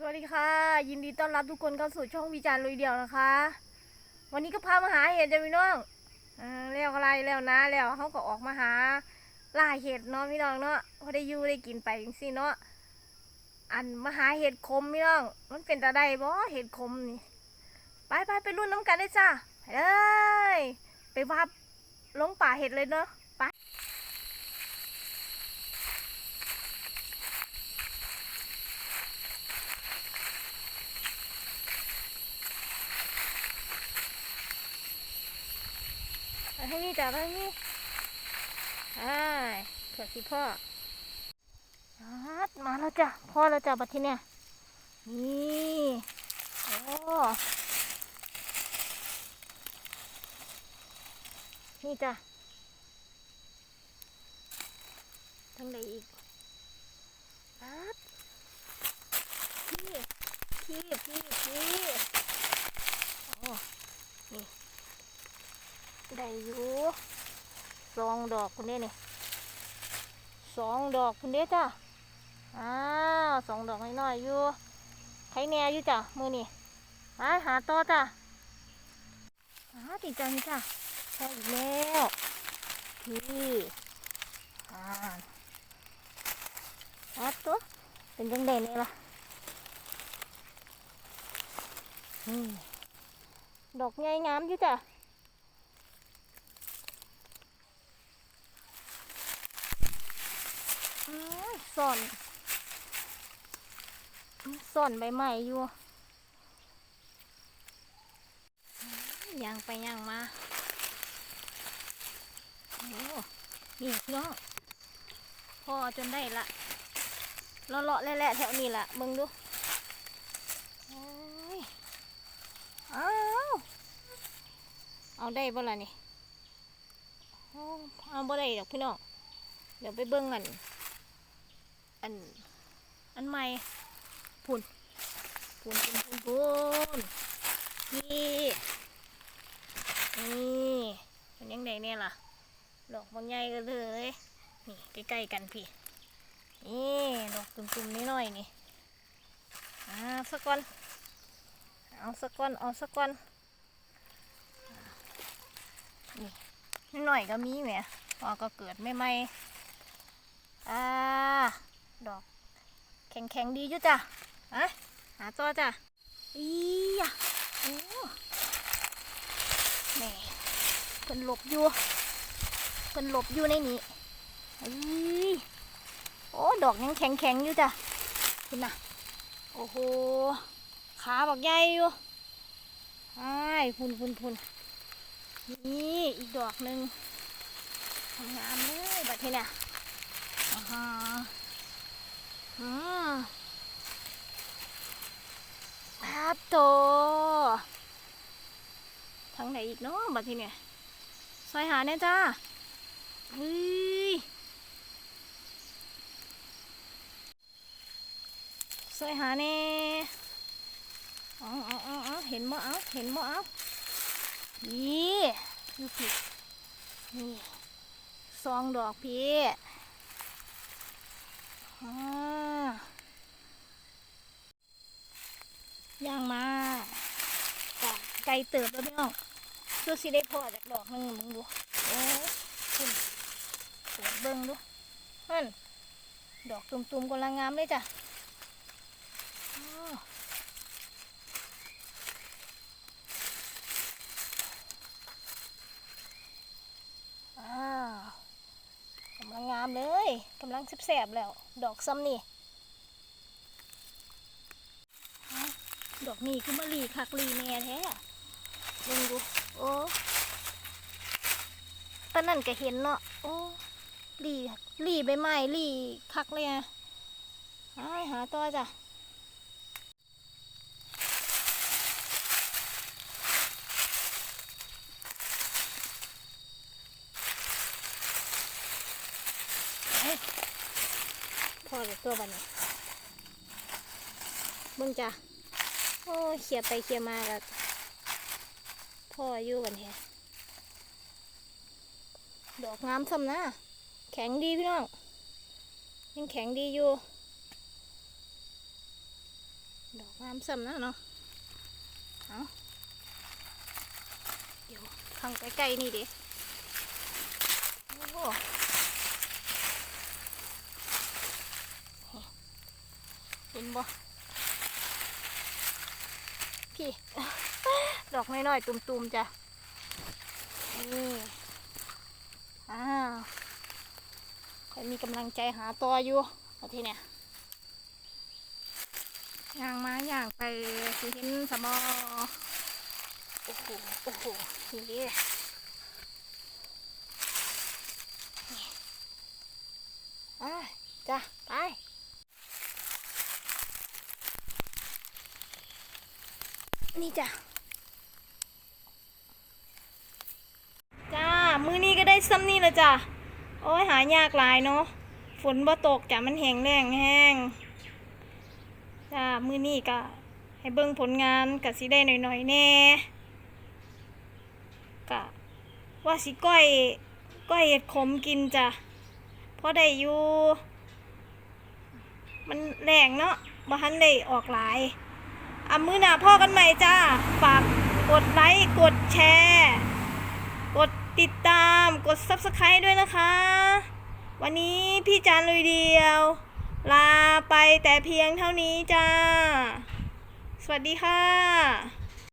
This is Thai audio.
สวัสดีค่ะ ยินดีต้อนรับทุกคนเข้าสู่ช่องวิจารณ์ลุยเดียวนะคะ วันนี้ก็พามาหาเห็ดจ้ะพี่น้องอ่าแล้วอะไรแล้วนะแล้วเขาก็ออกมาหาล่าเห็ดเนาะพี่น้องเนาะพอได้อยู่ได้กินไปจังซี่เนาะอันมาหาเห็ดคมพี่น้อง มันเป็นตาได้บ่เห็ดคมนี่ไปไปไปรุ่นน้ำกันเลยจ้าไปเลยไปว่าบลงป่าเห็ดเลยเนาะไป ไปทางนี้จ้ะไปทางนี้ไปเผื่อสิพ่อฮัดมาแล้วจ้ะ พ่อแล้วจ้ะบัดทีเนี่ย นี่โอ้นี่จ้ะทางใดอีกฮัดพี่พี่พี่พี่โอ้นี่ ได้อยู่สองดอกคุณเด้นี่สองดอกคุณเด้จ้ะอ้าวสองดอกน้อยๆอยู่ใครแน่อยู่จ้ะมือนี่ไปหาต่อจ้ะหาติดจังจ้ะใช่อีกแล้วพี่อ่าหาตัวเป็นจังเด่นเลยล่ะดอกใหญ่งามอยู่จ้ะ อืม ซ่อนซ่อนใบไม้อยู่ย่างไปย่างมาโอ้นี่พี่น้องพอจนได้ละเลาะๆแหละแถวนี้ละมึงดูโอ้ยอ้าวเอาได้บ่ล่ะนี่เอาบ่ได้ดอกพี่น้องเดี๋ยวไปเบิ่งกัน อัน อันใหม่พุ่นพุ่นพุ่นพุ่นพุ่นนี่นี่เป็นยังไงเนี่ยล่ะดอกบางใหญ่กันเลยนี่ใกล้ๆกันพี่นี่ดอกตุ่มๆนิดหน่อยนี่อ่าสักก้อนเอาสักก้อนเอาสักก้อนนี่นิดหน่อยก็มีแหมพอก็เกิดไม่ไม่ๆอ่า ดอก แข็งแข็งดีอยู่จ้ะอะหาตัวจ้ะอียะโอ้แหม่เพิ่นหลบอยู่เพิ่นหลบอยู่ในนี้อีโอ้ดอกยังแข็งแข็งอยู่จ้ะคุณน่ะ โอ้โหขาบักใหญ่อยู่ไอ้พุนพุนพุนนี่อีกดอกหนึ่งงามเลยบัดทีเนี่ยอ่าฮะ อืมครับโตทางไหนอีกเนาะบัดทีเนี่ยซอยหาเนี่ยจ้าเฮ้ยซอยหาเนี่ยเอาเอาเอาเอาเห็นบ่เอาเห็นบ่เอานี่ดูผิดนี่สองดอกพี่ อ่าย่างมาจ้ะไก่ เติบแล้วพี่น้องดูสิได้พอจากดอกหนึงมึงดูโอ้คุณปวดเบิ้งดูเฮ้นดอกตุ่มๆกำลังงามเลยจ้ะอ้าวอ้าวกำลังงามเลยกำลังแสบๆแล้ว ดอกซ้ำนี่ดอกนี่คือมะลีคักลีแน่แท้ มึงดูโอ้ตอนนั้นก็เห็นเนาะโอ้ลีลีใบไม้ลีคักเลยอะหาหาต่อจ้ะพอตัวบันนี้มึงจ้ะโอ้เขี่ยไปเขี่ยมากับ พ่ออยู่กันแฮะดอกงามซ้ำนะแข็งดีพี่น้อง ยังแข็งดีอยู่ ดอกงามซ้ำนะเนาะเอาเดี๋ยวข้างใกล้ๆนี่ดิโอ้โหเห็นบ่พี่ ดอกน้อยๆตุ่มๆจ้ะนี่อ้าวใครมีกำลังใจหาตัวอยู่เอาทีเนี่ยย่างมาย่างไปสิเห็นสมอโอ้โหโอ้โหนี่นี่อะจ้ะ ไปนี่จ้ะ จ้า มือนี้ก็ได้ซ้ำนี่ละจ้ะ โอ้ยหายากหลายเนาะ ฝนบ่ตกจ้ะมันแห้งแรงแห้งจ้ามือนี้ก็ให้เบิ่งผลงานก็สิได้หน่อยๆแน่ก็ว่าสิก้อยก้อยเห็ดขมกินจ้ะเพอได้อยู่มันแรงเนาะบ่ทันได้ออกหลายอะมือหน้าพ่อกันใหม่จ้า ฝากกดไลค์ กดแชร์ กด subscribe ด้วยนะคะ วันนี้พี่จานลุยเดียว ลาไปแต่เพียงเท่านี้จ้า สวัสดีค่ะ